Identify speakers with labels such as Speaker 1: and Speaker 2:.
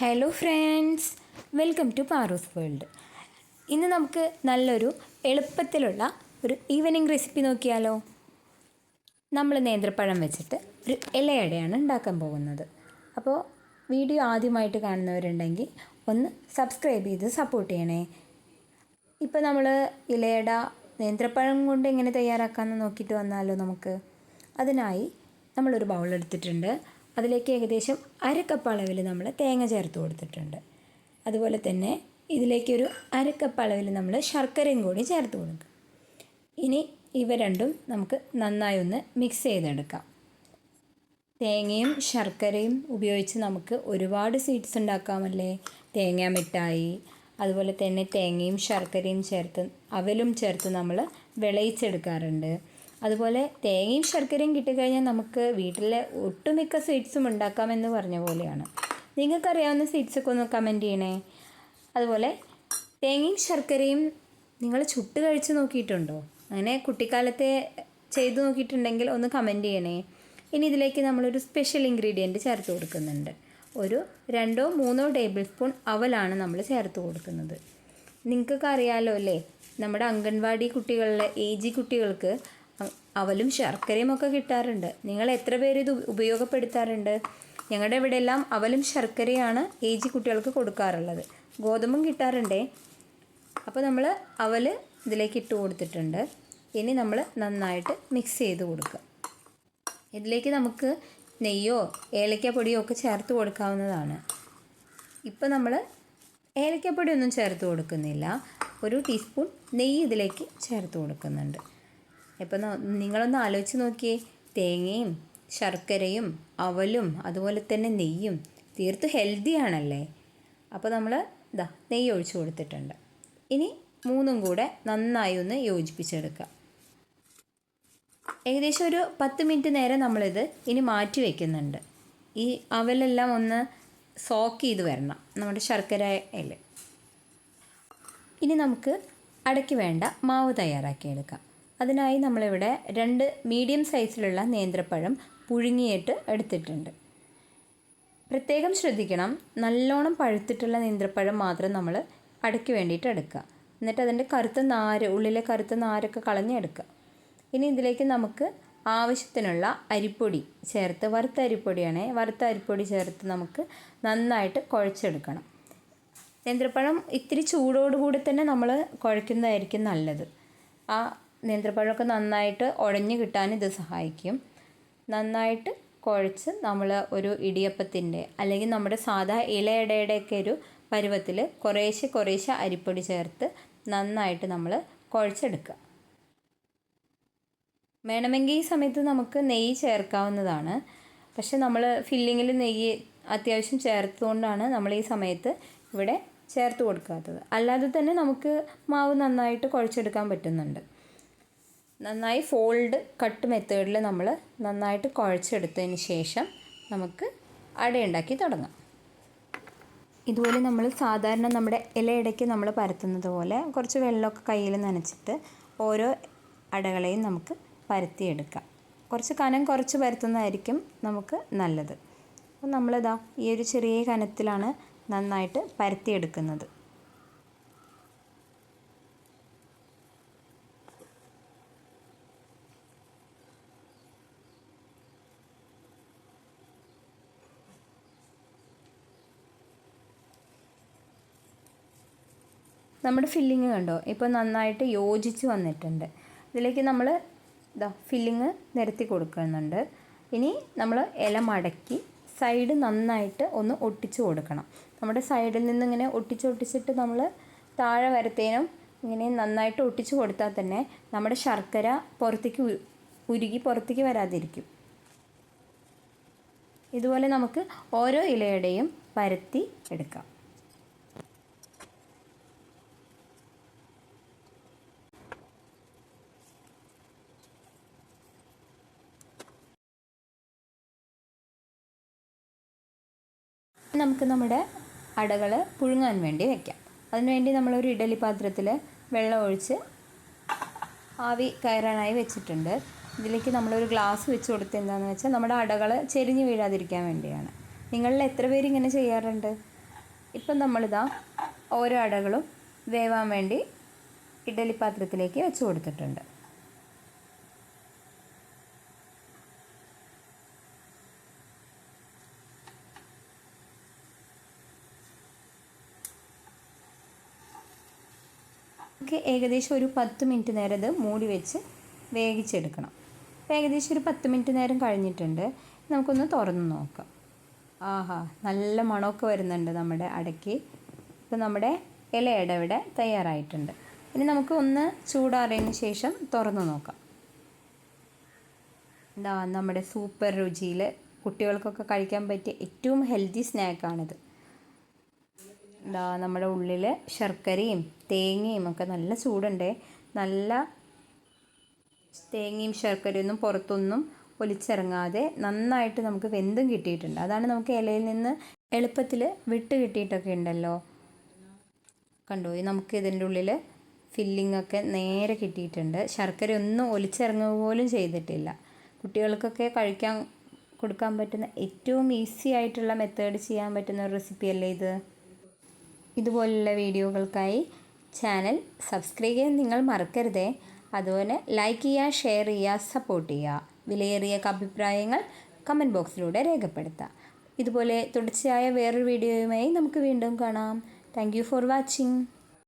Speaker 1: Hello friends welcome to Paros world ഇന്ന് നമുക്ക് നല്ലൊരു എളുപ്പത്തിലുള്ള ഒരു ഈവനിങ് റെസിപ്പി നോക്കിയാലോ? നമ്മൾ നേന്ത്രപ്പഴം വെച്ചിട്ട് ഒരു ഇലയടയാണ് ഉണ്ടാക്കാൻ പോകുന്നത്. അപ്പോൾ വീഡിയോ ആദ്യമായിട്ട് കാണുന്നവരുണ്ടെങ്കിൽ ഒന്ന് സബ്സ്ക്രൈബ് ചെയ്ത് സപ്പോർട്ട് ചെയ്യണേ. ഇപ്പോൾ നമ്മൾ ഇലയട നേന്ത്രപ്പഴം കൊണ്ട് എങ്ങനെ തയ്യാറാക്കാമെന്ന് നോക്കിയിട്ട് വന്നാലോ നമുക്ക്? അതിനായി നമ്മളൊരു ബൗൾ എടുത്തിട്ടുണ്ട്. അതിലേക്ക് ഏകദേശം അരക്കപ്പ് കപ്പ് അളവിൽ നമ്മൾ തേങ്ങ ചേർത്ത് കൊടുത്തിട്ടുണ്ട്. അതുപോലെ തന്നെ ഇതിലേക്കൊരു അര കപ്പ് അളവിൽ നമ്മൾ ശർക്കരയും കൂടി ചേർത്ത് കൊടുക്കുക ഇനി ഇവ രണ്ടും നമുക്ക് നന്നായി ഒന്ന് മിക്സ് ചെയ്തെടുക്കാം. തേങ്ങയും ശർക്കരയും ഉപയോഗിച്ച് നമുക്ക് ഒരുപാട് സ്വീറ്റ്സ് ഉണ്ടാക്കാമല്ലേ? തേങ്ങ മിഠായി അതുപോലെ തന്നെ തേങ്ങയും ശർക്കരയും ചേർത്ത് അവലും ചേർത്ത് നമ്മൾ വിളയിച്ചെടുക്കാറുണ്ട്. അതുപോലെ തേങ്ങയും ശർക്കരയും കിട്ടിക്കഴിഞ്ഞാൽ നമുക്ക് വീട്ടിലെ ഒട്ടുമിക്ക സ്വീറ്റ്സും ഉണ്ടാക്കാമെന്ന് പറഞ്ഞ പോലെയാണ്. നിങ്ങൾക്കറിയാവുന്ന സ്വീറ്റ്സൊക്കെ ഒന്ന് കമന്റ് ചെയ്യണേ. അതുപോലെ തേങ്ങയും ശർക്കരയും നിങ്ങൾ ചുട്ട് കഴിച്ച് നോക്കിയിട്ടുണ്ടോ? അങ്ങനെ കുട്ടിക്കാലത്തെ ചെയ്തു നോക്കിയിട്ടുണ്ടെങ്കിൽ ഒന്ന് കമന്റ് ചെയ്യണേ. ഇനി ഇതിലേക്ക് നമ്മളൊരു സ്പെഷ്യൽ ഇൻഗ്രീഡിയന്റ് ചേർത്ത് കൊടുക്കുന്നുണ്ട്. ഒരു രണ്ടോ മൂന്നോ ടേബിൾ സ്പൂൺ അവലാണ് നമ്മൾ ചേർത്ത് കൊടുക്കുന്നത്. നിങ്ങൾക്കൊക്കെ അറിയാമല്ലോ അല്ലേ? നമ്മുടെ അംഗൻവാടി കുട്ടികളിലെ ഏജി കുട്ടികൾക്ക് അവലും ശർക്കരയും ഒക്കെ കിട്ടാറുണ്ട്. നിങ്ങൾ എത്ര പേര് ഇത് ഉപയോഗപ്പെടുത്താറുണ്ട്? ഞങ്ങളുടെ ഇവിടെ എല്ലാം അവലും ശർക്കരയാണ് എ ജി കുട്ടികൾക്ക് കൊടുക്കാറുള്ളത്. ഗോതമ്പും കിട്ടാറുണ്ടേ? അപ്പോൾ നമ്മൾ അവൽ ഇതിലേക്ക് ഇട്ട് കൊടുത്തിട്ടുണ്ട്. ഇനി നമ്മൾ നന്നായിട്ട് മിക്സ് ചെയ്ത് കൊടുക്കുക. ഇതിലേക്ക് നമുക്ക് നെയ്യോ ഏലക്കപ്പൊടിയോ ഒക്കെ ചേർത്ത് കൊടുക്കാവുന്നതാണ്. ഇപ്പോൾ നമ്മൾ ഏലക്കപ്പൊടിയൊന്നും ചേർത്ത് കൊടുക്കുന്നില്ല. ഒരു ടീസ്പൂൺ നെയ്യ് ഇതിലേക്ക് ചേർത്ത് കൊടുക്കുന്നുണ്ട്. ഇപ്പോൾ ന- നിങ്ങളൊന്ന് ആലോചിച്ച് നോക്കിയേ. തേങ്ങയും ശർക്കരയും അവലും അതുപോലെ തന്നെ നെയ്യും തീർത്തും ഹെൽത്തി ആണല്ലേ? അപ്പോൾ നമ്മൾ ഇതാ നെയ്യ് ഒഴിച്ച് കൊടുത്തിട്ടുണ്ട്. ഇനി മൂന്നും കൂടെ നന്നായി ഒന്ന് യോജിപ്പിച്ചെടുക്കുക ഏകദേശം ഒരു പത്ത് മിനിറ്റ് നേരം നമ്മളിത് ഇനി മാറ്റി വയ്ക്കുന്നുണ്ട് ഈ അവലെല്ലാം ഒന്ന് സോക്ക് ചെയ്ത് വരണം നമ്മുടെ ശർക്കരയിൽ ഇനി നമുക്ക് അടയ്ക്ക് വേണ്ട മാവ് തയ്യാറാക്കിയെടുക്കാം. അതിനായി നമ്മളിവിടെ രണ്ട് മീഡിയം സൈസിലുള്ള നേന്ത്രപ്പഴം പുഴുങ്ങിയിട്ട് എടുത്തിട്ടുണ്ട്. പ്രത്യേകം ശ്രദ്ധിക്കണം. നല്ലോണം പഴുത്തിട്ടുള്ള നേന്ത്രപ്പഴം മാത്രം നമ്മൾ അടയ്ക്ക് വേണ്ടിയിട്ട് എടുക്കുക. എന്നിട്ട് അതിന്റെ കറുത്ത നാര് ഉള്ളിലെ കറുത്ത നാരൊക്കെ കളഞ്ഞെടുക്കുക. ഇനി ഇതിലേക്ക് നമുക്ക് ആവശ്യത്തിനുള്ള അരിപ്പൊടി ചേർത്ത് വറുത്ത അരിപ്പൊടിയാണ് വറുത്ത അരിപ്പൊടി ചേർത്ത് നമുക്ക് നന്നായിട്ട് കുഴച്ചെടുക്കണം. നേന്ത്രപ്പഴം ഇത്തിരി ചൂടോടുകൂടി തന്നെ നമ്മൾ കുഴക്കുന്നതായിരിക്കും നല്ലത്. ആ നേന്ത്രപ്പഴമൊക്കെ നന്നായിട്ട് ഉടഞ്ഞു കിട്ടാൻ ഇത് സഹായിക്കും. നന്നായിട്ട് കുഴച്ച് നമ്മൾ ഒരു ഇടിയപ്പത്തിന്റെ അല്ലെങ്കിൽ നമ്മുടെ സാധാ ഇലയടയുടെയൊക്കെ ഒരു പരുവത്തിൽ കുറേശ്ശെ കുറേശ്ശെ അരിപ്പൊടി ചേർത്ത് നന്നായിട്ട് നമ്മൾ കുഴച്ചെടുക്കുക. വേണമെങ്കിൽ ഈ സമയത്ത് നമുക്ക് നെയ്യ് ചേർക്കാവുന്നതാണ്. പക്ഷെ നമ്മൾ ഫില്ലിങ്ങിൽ നെയ്യ് അത്യാവശ്യം ചേർത്തുകൊണ്ടാണ് നമ്മൾ ഈ സമയത്ത് ഇവിടെ ചേർത്ത് കൊടുക്കാത്തത്. അല്ലാതെ തന്നെ നമുക്ക് മാവ് നന്നായിട്ട് കുഴച്ചെടുക്കാൻ പറ്റുന്നുണ്ട്. നന്നായി ഫോൾഡ് കട്ട് മെത്തേഡിൽ നമ്മൾ നന്നായിട്ട് കുഴച്ചെടുത്തതിന് ശേഷം നമുക്ക് അടയുണ്ടാക്കി തുടങ്ങാം. ഇതുപോലെ നമ്മൾ സാധാരണ നമ്മുടെ ഇലയിടയ്ക്ക് നമ്മൾ പരത്തുന്നത് പോലെ കുറച്ച് വെള്ളമൊക്കെ കയ്യിൽ നനച്ചിട്ട് ഓരോ അടകളെയും നമുക്ക് പരത്തിയെടുക്കാം. കുറച്ച് കനം കുറച്ച് പരത്തുന്നതായിരിക്കും നമുക്ക് നല്ലത്. അപ്പോൾ നമ്മളിതാ ഈ ഒരു ചെറിയ കനത്തിലാണ് നന്നായിട്ട് പരത്തിയെടുക്കുന്നത്. നമ്മുടെ ഫില്ലിങ് കണ്ടോ? ഇപ്പോൾ നന്നായിട്ട് യോജിച്ച് വന്നിട്ടുണ്ട്. ഇതിലേക്ക് നമ്മൾ ഇതാ ഫില്ലിങ് നിരത്തി കൊടുക്കുന്നുണ്ട്. ഇനി നമ്മൾ ഇല മടക്കി സൈഡ് നന്നായിട്ട് ഒന്ന് ഒട്ടിച്ച് കൊടുക്കണം. നമ്മുടെ സൈഡിൽ നിന്ന് ഇങ്ങനെ ഒട്ടിച്ച് ഒട്ടിച്ചിട്ട് നമ്മൾ താഴെ വരത്തേനും ഇങ്ങനെ നന്നായിട്ട് ഒട്ടിച്ച് കൊടുത്താൽ തന്നെ നമ്മുടെ ശർക്കര പുറത്തേക്ക് ഉരുകി പുറത്തേക്ക് വരാതിരിക്കും. ഇതുപോലെ നമുക്ക് ഓരോ ഇലയുടെയും പരത്തി എടുക്കാം. നമുക്ക് നമ്മുടെ അടകൾ പുഴുങ്ങാൻ വേണ്ടി വെക്കാം. അതിനുവേണ്ടി നമ്മളൊരു ഇഡലി പാത്രത്തിൽ വെള്ളം ഒഴിച്ച് ആവി കയറാനായി വെച്ചിട്ടുണ്ട്. ഇതിലേക്ക് നമ്മളൊരു ഗ്ലാസ് വെച്ച് കൊടുത്ത് എന്താണെന്ന് വെച്ചാൽ നമ്മുടെ അടകൾ ചെരിഞ്ഞ് വീഴാതിരിക്കാൻ വേണ്ടിയാണ്. നിങ്ങളിൽ എത്ര പേര് ഇങ്ങനെ ചെയ്യാറുണ്ട്? ഇപ്പം നമ്മളിതാ ഓരോ അടകളും വേവാൻ വേണ്ടി ഇഡലി പാത്രത്തിലേക്ക് വെച്ച് കൊടുത്തിട്ടുണ്ട്. നമുക്ക് ഏകദേശം ഒരു പത്ത് മിനിറ്റ് നേരം ഇത് മൂടി വെച്ച് വേവിച്ചെടുക്കണം. അപ്പോൾ ഏകദേശം ഒരു പത്ത് മിനിറ്റ് നേരം കഴിഞ്ഞിട്ടുണ്ട്. നമുക്കൊന്ന് തുറന്ന് നോക്കാം. ആഹാ നല്ല മണമൊക്കെ വരുന്നുണ്ട് നമ്മുടെ അടയ്ക്ക്. ഇപ്പോൾ നമ്മുടെ ഇലയുടെ ഇവിടെ തയ്യാറായിട്ടുണ്ട്. ഇനി നമുക്ക് ഒന്ന് ചൂടാറിയതിന് ശേഷം തുറന്ന് നോക്കാം. എന്താ നമ്മുടെ സൂപ്പർ രുചിയിൽ കുട്ടികൾക്കൊക്കെ കഴിക്കാൻ പറ്റിയ ഏറ്റവും ഹെൽത്തി സ്നാക്കാണിത് എന്താ നമ്മുടെ ഉള്ളിൽ ശർക്കരയും തേങ്ങയും ഒക്കെ നല്ല ചൂടുണ്ട്. നല്ല തേങ്ങയും ശർക്കരയൊന്നും പുറത്തൊന്നും ഒലിച്ചിറങ്ങാതെ നന്നായിട്ട് നമുക്ക് വെന്തും കിട്ടിയിട്ടുണ്ട്. അതാണ് നമുക്ക് ഇലയിൽ നിന്ന് എളുപ്പത്തിൽ വിട്ട് കിട്ടിയിട്ടൊക്കെ ഉണ്ടല്ലോ. കണ്ടോ? നമുക്ക് ഇതിന്റെ ഉള്ളിൽ ഫില്ലിംഗ് ഒക്കെ നേരെ കിട്ടിയിട്ടുണ്ട്. ശർക്കര ഒന്നും ഒലിച്ചിറങ്ങുക പോലും ചെയ്തിട്ടില്ല. കുട്ടികൾക്കൊക്കെ കഴിക്കാൻ കൊടുക്കാൻ പറ്റുന്ന ഏറ്റവും ഈസി ആയിട്ടുള്ള മെത്തേഡ് ചെയ്യാൻ പറ്റുന്ന ഒരു റെസിപ്പി അല്ലേ ഇത്? ഇതുപോലുള്ള വീഡിയോകൾക്കായി ചാനൽ സബ്സ്ക്രൈബ് ചെയ്യാൻ നിങ്ങൾ മറക്കരുതേ. അതുപോലെ ലൈക്ക് ചെയ്യുക ഷെയർ ചെയ്യുക സപ്പോർട്ട് ചെയ്യുക. വിലയേറിയ അഭിപ്രായങ്ങൾ കമന്റ് ബോക്സിലൂടെ രേഖപ്പെടുത്താം ഇതുപോലെ തുടർച്ചയായ വേറൊരു വീഡിയോയുമായി നമുക്ക് വീണ്ടും കാണാം. Thank for watching